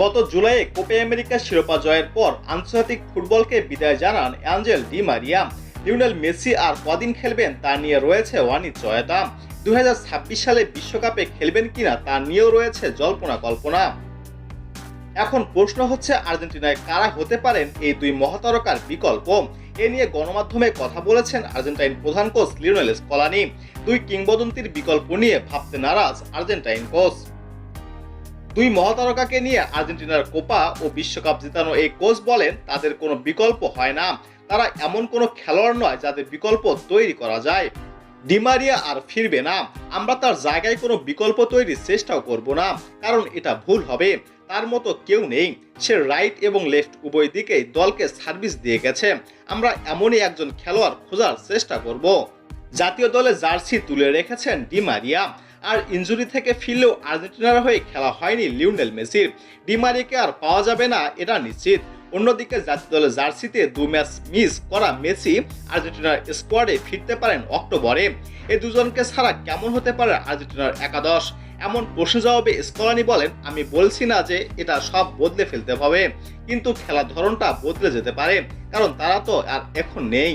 গত জুলাইয়ে কোপে আমেরিকা শিরোপা জয়ের পর আন্তর্জাতিক ফুটবলকে বিদায় জানান Angel Di Maria. Lionel Messi আর কদিন খেলবেন তা নিয়ে রয়েছে ওয়ানি অনিশ্চয়তা দু সালে বিশ্বকাপে খেলবেন কিনা তা নিয়েও রয়েছে জল্পনা কল্পনা। এখন প্রশ্ন হচ্ছে, আর্জেন্টিনায় কারা হতে পারেন এই দুই মহাতারকার বিকল্প? এ নিয়ে গণমাধ্যমে কথা বলেছেন আর্জেন্টাইন প্রধান কোচ লিওনেল স্কলানি। দুই কিংবদন্তির বিকল্প নিয়ে ভাবতে নারাজ আর্জেন্টাইন কোচ। দুই মহাতারকাকে নিয়ে আর্জেন্টিনার কোপা ও বিশ্বকাপ জেতানো এই কোচ বলেন, তাদের কোনো বিকল্প হয় না। তারা এমন কোনো খেলোয়াড় নয় যাদের বিকল্প তৈরি করা যায়। ডিমারিয়া আর ফিরবে না। আমরা তার জায়গায় কোনো বিকল্প তৈরির চেষ্টাও করব না, কারণ এটা ভুল হবে। তার মতো কেউ নেই। সে রাইট এবং লেফট উভয় দিকেই দলকে সার্ভিস দিয়ে গেছে। আমরা এমনই একজন খেলোয়াড় খোঁজার চেষ্টা করব। জাতীয় দলে জার্সি তুলে রেখেছেন ডিমারিয়া আর ইনজুরি থেকে ফিরলেও আর্জেন্টিনার হয়ে খেলা হয়নি লিওনেল মেসির। ডিমারিয়াকে আর পাওয়া যাবে না, এটা নিশ্চিত। অন্যদিকে জাতীয় দলের জার্সিতে দু ম্যাচ মিস করা মেসি আর্জেন্টিনার স্কোয়াডে ফিরতে পারেন অক্টোবরে। এই দুজনকে ছাড়া কেমন হতে পারে আর্জেন্টিনার একাদশ? এমন প্রশ্ন জবাবে স্কলানি বলেন, আমি বলছি না যে এটা সব বদলে ফেলতে হবে, কিন্তু খেলার ধরনটা বদলে যেতে পারে, কারণ তারা তো আর এখন নেই।